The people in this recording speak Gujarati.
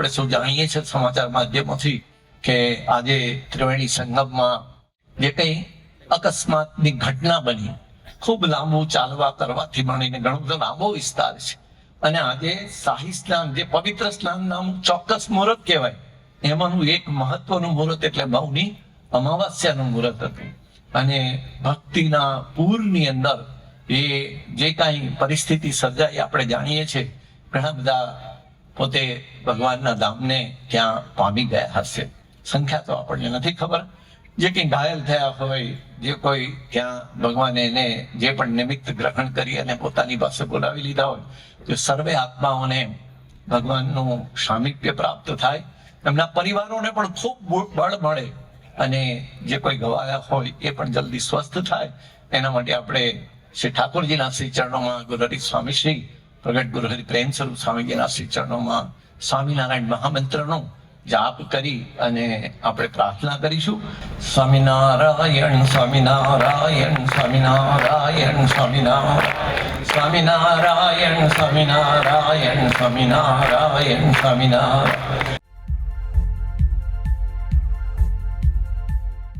આપણે સૌ જાણીએ છીએ સમાચાર માધ્યમોથી કે આજે ત્રિવેણી સંગમમાં જે કંઈ અકસ્માતની ઘટના બની, ખૂબ લાંબુ ચાલવા કરવાથી મળીને ઘણો બધો લાંબો વિસ્તાર છે. અને આજે શાહી સ્નાન, જે પવિત્ર સ્નાન નામ ચોક્કસ મુહૂર્ત કહેવાય, એમાંનું એક મહત્વનું મુહૂર્ત એટલે બહુની અમાવાસ્યાનું મુહૂર્ત હતું. અને ભક્તિના પૂરની અંદર એ જે કાંઈ પરિસ્થિતિ સર્જાઈ આપણે જાણીએ છીએ. ઘણા બધા પોતે ભગવાનના ધામને ત્યાં પામી ગયા હશે. સંખ્યા તો આપણને નથી ખબર. જે કંઈ ઘાયલ થયા હોય, જે કોઈ ત્યાં ભગવાને એને જે પણ નિમિત્ત ગ્રહણ કરી અને પોતાની પાસે બોલાવી લીધા હોય, તો સર્વે આત્માઓને ભગવાનનું સામીપ્ય પ્રાપ્ત થાય. એમના પરિવારોને પણ ખૂબ બળ મળે અને જે કોઈ ગવાયા હોય, એ પણ જલ્દી સ્વસ્થ થાય. એના માટે આપણે શ્રી ઠાકોરજીના શ્રી ચરણોમાં ગુરુહરિ સ્વામી શ્રી ગુરુ હરિ પ્રેમ સ્વરૂપ સ્વામીજીના શિક્ષણોમાં સ્વામિનારાયણ મહામંત્રનો જાપ કરી અને આપણે પ્રાર્થના કરીશું. સ્વામિનારાયણ સ્વામિનારાયણ સ્વામિનારાયણ સ્વામિનારાયણ સ્વામિનારાયણ સ્વામિનારાયણ સ્વામિનારાયણ સ્વામિનારાયણ.